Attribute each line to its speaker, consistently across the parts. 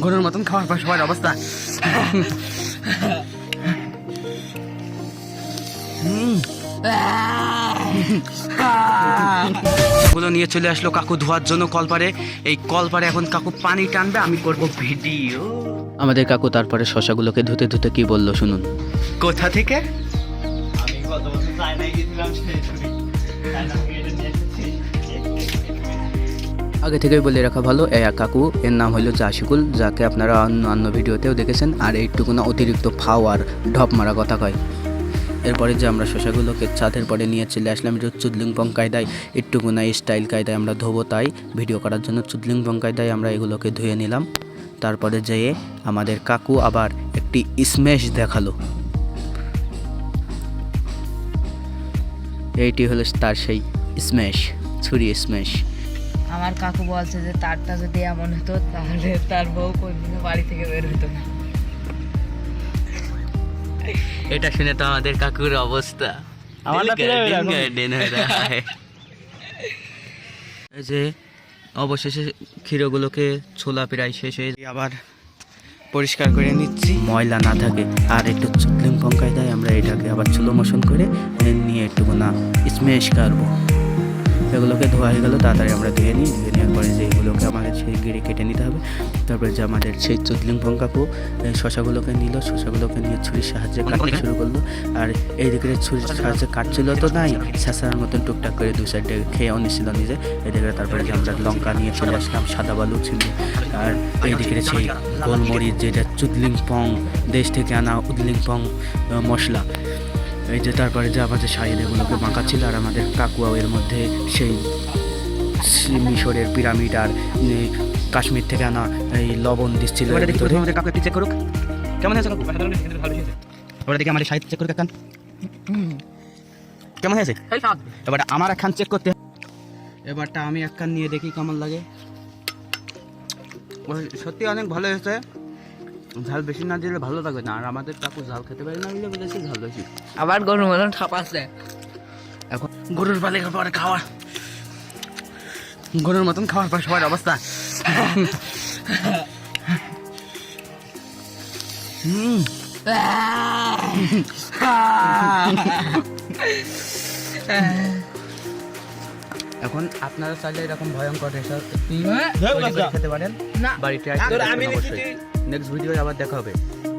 Speaker 1: গরুর মতন খাওয়ার পর সবার অবস্থা। হুম। গুলো নিয়ে চলে আসলো কাকু ধোয়ার জন্য কলপারে। এই কলপারে এখন কাকু পানি টানবে আমি করব ভিডিও।
Speaker 2: আমাদের কাকু তারপরে শশাগুলোকে ধুতে ধুতে কি বলল শুনুন।
Speaker 1: কোথা থেকে?
Speaker 3: আমি গত বছর চায়নায় গেছিলাম
Speaker 2: আগে থেকেই বলে রাখা ভালো এই কাকু, এর নাম হলো জাসিকুল যাকে আপনারা অন্য অন্য ভিডিওতেও দেখেছেন, আর এইটুকু না অতিরিক্ত ফাও আর ঢপ মারা কথা কয়। এরপরে যে আমরা শশাগুলোকে ছাদের পরে নিয়ে চলে আসলাম একটু চুদলিংপং কায়দায়। একটুকু না স্টাইল কায়দায় আমরা ধোবো তাই। ভিডিও করার জন্য চুদলিংপং কায়দায় আমরা এগুলোকে ধুয়ে নিলাম। তারপরে যেয়ে আমাদের কাকু আবার একটি স্ম্যাশ দেখাল। এইটি হলো তার সেই স্ম্যাশ ছুরি স্ম্যাশ
Speaker 4: আমার কাকু বলছে যে তারটা যদি এমন হতো তাহলে তার বউ কোনদিনও বাড়ি থেকে বের হতো না।
Speaker 2: এটা শুনে তো আমাদের কাকুর অবস্থা। যে অবশেষে ক্ষীরগুলোকে ছোলা প্রায় শেষ হয়ে
Speaker 1: আবার পরিষ্কার করে নিচ্ছি।
Speaker 2: ময়লা না থাকে আর একটু চুতলিং পঙ্কায় দেয় আমরা এটাকে আবার চুলো মোশন করে নিয়ে একটু না স্মেশ কাটবো। এগুলোকে ধোয়া হয়ে গেলো তাড়াতাড়ি আমরা ধুয়ে নিই ধুয়ে নেওয়ার পরে যে এগুলোকে আমাদের সেই গিরে কেটে নিতে হবে। তারপরে যে আমাদের সেই চুতলিং পঙ্কাকু এই শশাগুলোকে নিল শশাগুলোকে নিয়ে ছুরির সাহায্যে কাটতে শুরু করল। আর এই দিকে ছুরির সাহায্যে কাটছিল তো নাই শেষার মতন টুকটাক করে দু সাইডে খেয়ে নিছিল নিজে। এদিকে তারপরে যে আমরা লঙ্কা নিয়ে চলে আসলাম সাদা বালু ছিল। আর এই এইদিকে সেই গোলমরিচ যেটা চুদলিং পং দেশ থেকে আনা উদলিং পং মশলা। এই যে তারপরে যে আমাদের শাড়ি এগুলোকে বাঁকা ছিল আর আমাদের কাকুয়াও এর মধ্যে সেই মিশরের পিরামিড আর কাশ্মীর থেকে আনা এই লবণ দিচ্ছিল
Speaker 1: আমাদের কাকু চেক করুক কেমন হয়েছে কাকু
Speaker 3: ভালো হয়েছে
Speaker 1: এবারে দেখি আমাদের সাহিত্য চেক করুক একখান কেমন হয়েছে? এবার আমার একখান চেক করতে এবারটা আমি একখান নিয়ে দেখি কেমন লাগে। সত্যি অনেক ভালো হয়েছে। ঝাল বেশি না দিলে ভালো লাগবে না। আর আমাদের কাকু ঝাল খেতে পারে না বলে বলেছি ঝাল বেশি।
Speaker 4: আবার গরুর মতন ঠাপ আছে।
Speaker 1: এখন গরুর পালে পরে খাওয়া। গরুর মতন খাওয়ার পর সবার অবস্থা। হুম এখন আপনারা চাইলে এরকম ভয়ঙ্কর রেসার খেতে পারেন।
Speaker 4: না।
Speaker 1: বাড়িতে নেক্সট ভিডিও আবার দেখা হবে।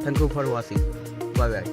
Speaker 1: Thank you for watching bye bye